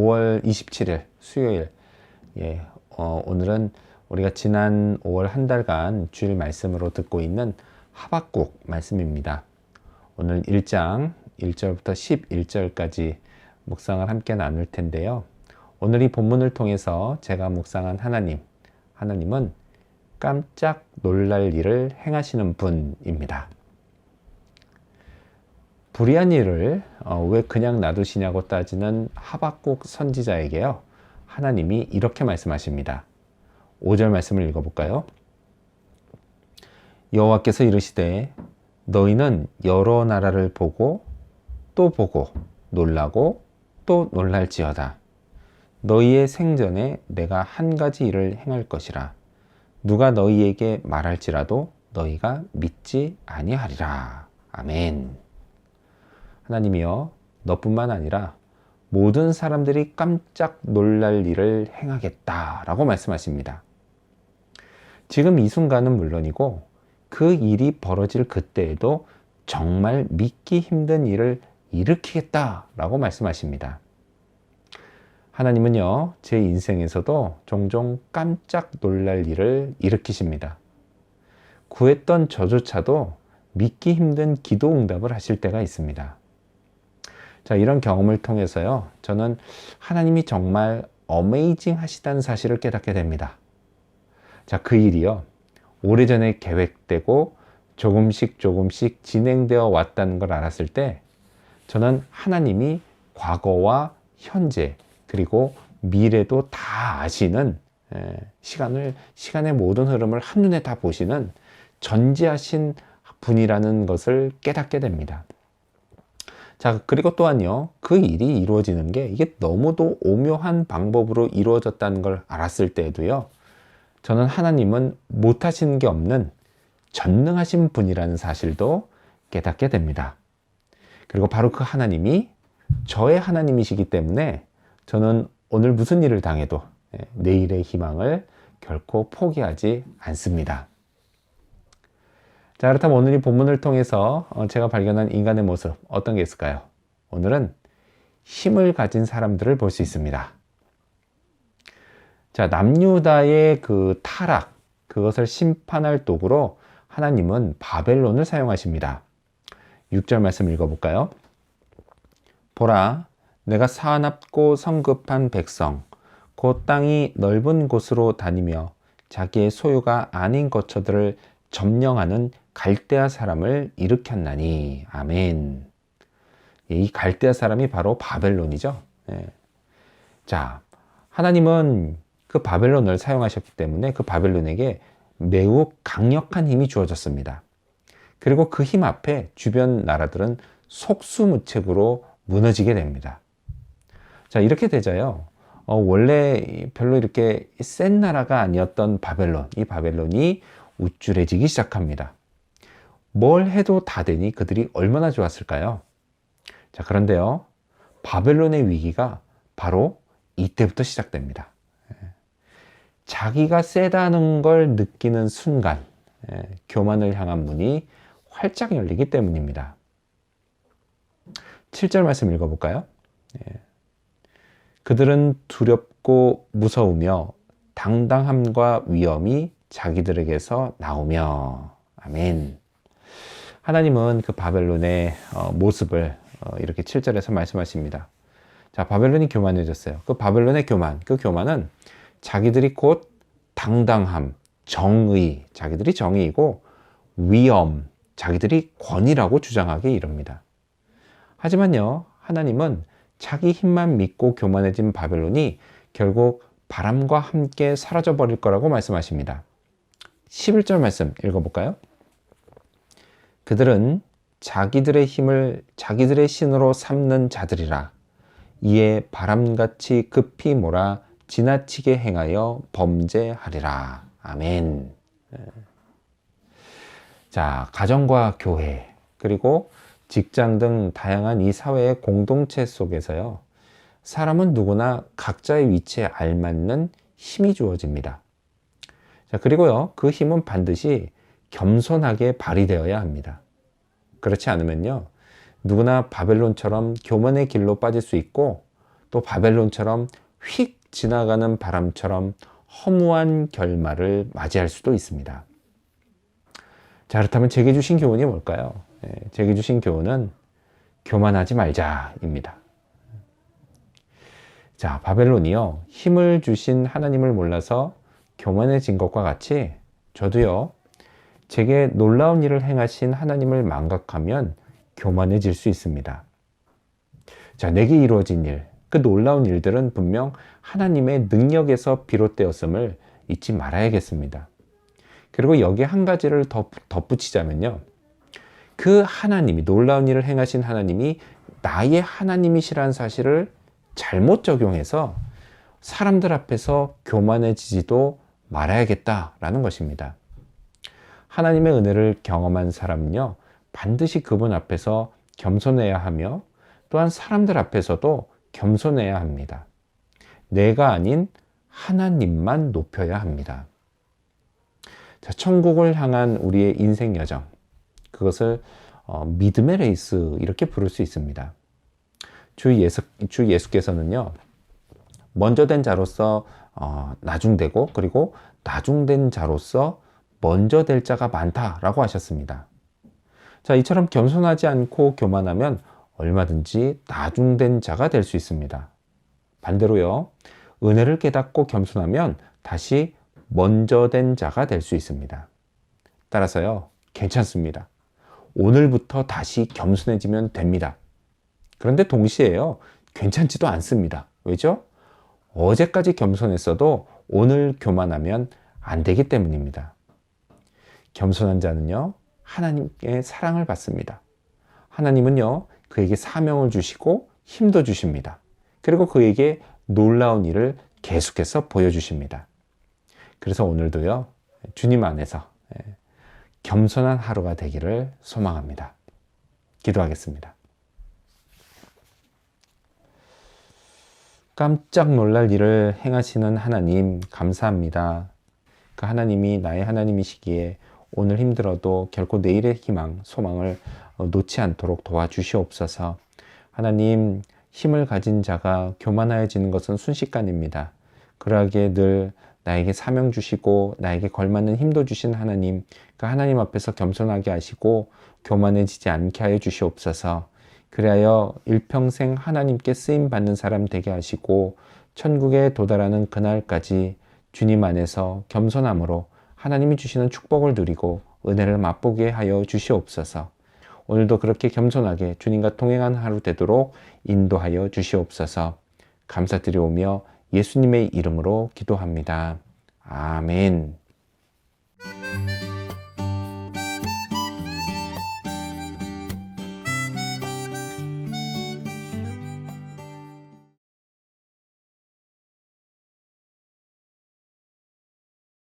5월 27일 수요일 예, 어, 오늘은 우리가 지난 5월 한 달간 주일 말씀으로 듣고 있는 하박국 말씀입니다. 오늘 1장 1절부터 11절까지 묵상을 함께 나눌 텐데요. 오늘 이 본문을 통해서 제가 묵상한 하나님, 하나님은 깜짝 놀랄 일을 행하시는 분입니다. 불의한 일을 어, 왜 그냥 놔두시냐고 따지는 하박국 선지자에게요. 하나님이 이렇게 말씀하십니다. 5절 말씀을 읽어볼까요? 여호와께서 이르시되 너희는 여러 나라를 보고 또 보고 놀라고 또 놀랄지어다. 너희의 생전에 내가 한 가지 일을 행할 것이라. 누가 너희에게 말할지라도 너희가 믿지 아니하리라. 아멘. 하나님이여 너뿐만 아니라 모든 사람들이 깜짝 놀랄 일을 행하겠다라고 말씀하십니다. 지금 이 순간은 물론이고 그 일이 벌어질 그때에도 정말 믿기 힘든 일을 일으키겠다라고 말씀하십니다. 하나님은요, 제 인생에서도 종종 깜짝 놀랄 일을 일으키십니다. 구했던 저조차도 믿기 힘든 기도 응답을 하실 때가 있습니다. 자, 이런 경험을 통해서요, 저는 하나님이 정말 어메이징 하시다는 사실을 깨닫게 됩니다. 자, 그 일이요, 오래전에 계획되고 조금씩 조금씩 진행되어 왔다는 걸 알았을 때, 저는 하나님이 과거와 현재, 그리고 미래도 다 아시는 시간을, 시간의 모든 흐름을 한눈에 다 보시는 전지하신 분이라는 것을 깨닫게 됩니다. 자, 그리고 또한요, 그 일이 이루어지는 게 이게 너무도 오묘한 방법으로 이루어졌다는 걸 알았을 때에도요, 저는 하나님은 못하시는 게 없는 전능하신 분이라는 사실도 깨닫게 됩니다. 그리고 바로 그 하나님이 저의 하나님이시기 때문에 저는 오늘 무슨 일을 당해도 예, 내일의 희망을 결코 포기하지 않습니다. 자, 그렇다면 오늘 이 본문을 통해서 어, 제가 발견한 인간의 모습 어떤 게 있을까요? 오늘은 힘을 가진 사람들을 볼 수 있습니다. 자, 남유다의 그 타락, 그것을 심판할 도구로 하나님은 바벨론을 사용하십니다. 6절 말씀 읽어볼까요? 보라, 내가 사납고 성급한 백성, 곧 땅이 넓은 곳으로 다니며 자기의 소유가 아닌 거처들을 점령하는 갈대아 사람을 일으켰나니 아멘. 이 갈대아 사람이 바로 바벨론이죠. 네. 자, 하나님은 그 바벨론을 사용하셨기 때문에 그 바벨론에게 매우 강력한 힘이 주어졌습니다. 그리고 그 힘 앞에 주변 나라들은 속수무책으로 무너지게 됩니다. 자, 이렇게 되자요. 어, 원래 별로 이렇게 센 나라가 아니었던 바벨론, 이 바벨론이 우쭐해지기 시작합니다. 뭘 해도 다 되니 그들이 얼마나 좋았을까요? 자, 그런데요. 바벨론의 위기가 바로 이때부터 시작됩니다. 예. 자기가 세다는 걸 느끼는 순간, 예, 교만을 향한 문이 활짝 열리기 때문입니다. 7절 말씀 읽어볼까요? 예. 그들은 두렵고 무서우며 당당함과 위엄이 자기들에게서 나오며, 아멘. 하나님은 그 바벨론의 어, 모습을 어, 이렇게 7절에서 말씀하십니다. 자, 바벨론이 교만해졌어요. 그 바벨론의 교만, 그 교만은 자기들이 곧 당당함, 정의, 자기들이 정의이고 위엄, 자기들이 권위라고 주장하기 이릅니다. 하지만요, 하나님은 자기 힘만 믿고 교만해진 바벨론이 결국 바람과 함께 사라져 버릴 거라고 말씀하십니다. 11절 말씀 읽어볼까요? 그들은 자기들의 힘을 자기들의 신으로 삼는 자들이라 이에 바람같이 급히 몰아 지나치게 행하여 범죄하리라. 아멘. 자, 가정과 교회, 그리고 직장 등 다양한 이 사회의 공동체 속에서요, 사람은 누구나 각자의 위치에 알맞는 힘이 주어집니다. 자, 그리고요, 그 힘은 반드시 겸손하게 발휘되어야 합니다. 그렇지 않으면요, 누구나 바벨론처럼 교만의 길로 빠질 수 있고 또 바벨론처럼 휙 지나가는 바람처럼 허무한 결말을 맞이할 수도 있습니다. 자, 그렇다면 제게 주신 교훈이 뭘까요? 예, 제게 주신 교훈은 교만하지 말자입니다. 자, 바벨론이요. 힘을 주신 하나님을 몰라서 교만해진 것과 같이 저도요. 제게 놀라운 일을 행하신 하나님을 망각하면 교만해질 수 있습니다. 자, 내게 이루어진 일, 그 놀라운 일들은 분명 하나님의 능력에서 비롯되었음을 잊지 말아야겠습니다. 그리고 여기에 한 가지를 더 덧붙이자면요. 그 하나님이, 놀라운 일을 행하신 하나님이 나의 하나님이시라는 사실을 잘못 적용해서 사람들 앞에서 교만해지지도 말아야겠다라는 것입니다. 하나님의 은혜를 경험한 사람은요, 반드시 그분 앞에서 겸손해야 하며 또한 사람들 앞에서도 겸손해야 합니다. 내가 아닌 하나님만 높여야 합니다. 자, 천국을 향한 우리의 인생 여정. 그것을 어, 믿음의 레이스 이렇게 부를 수 있습니다. 주 예수 주 예수께서는요. 먼저 된 자로서 어, 나중되고 그리고 나중된 자로서 먼저 될 자가 많다라고 하셨습니다. 자, 이처럼 겸손하지 않고 교만하면 얼마든지 나중된 자가 될 수 있습니다. 반대로요. 은혜를 깨닫고 겸손하면 다시 먼저 된 자가 될 수 있습니다. 따라서요. 괜찮습니다. 오늘부터 다시 겸손해지면 됩니다. 그런데 동시에요. 괜찮지도 않습니다. 왜죠? 어제까지 겸손했어도 오늘 교만하면 안 되기 때문입니다. 겸손한 자는요, 하나님께 사랑을 받습니다. 하나님은요, 그에게 사명을 주시고 힘도 주십니다. 그리고 그에게 놀라운 일을 계속해서 보여주십니다. 그래서 오늘도요, 주님 안에서 예, 겸손한 하루가 되기를 소망합니다. 기도하겠습니다. 깜짝 놀랄 일을 행하시는 하나님, 감사합니다. 그 하나님이 나의 하나님이시기에 오늘 힘들어도 결코 내일의 희망, 소망을 어, 놓지 않도록 도와주시옵소서. 하나님, 힘을 가진 자가 교만하여지는 것은 순식간입니다. 그러하기에 늘 나에게 사명 주시고 나에게 걸맞는 힘도 주신 하나님, 그 하나님 앞에서 겸손하게 하시고 교만해지지 않게 하여 주시옵소서. 그리하여 일평생 하나님께 쓰임 받는 사람 되게 하시고 천국에 도달하는 그날까지 주님 안에서 겸손함으로 하나님이 주시는 축복을 누리고 은혜를 맛보게 하여 주시옵소서. 오늘도 그렇게 겸손하게 주님과 동행한 하루 되도록 인도하여 주시옵소서. 감사드리오며 예수님의 이름으로 기도합니다. 아멘.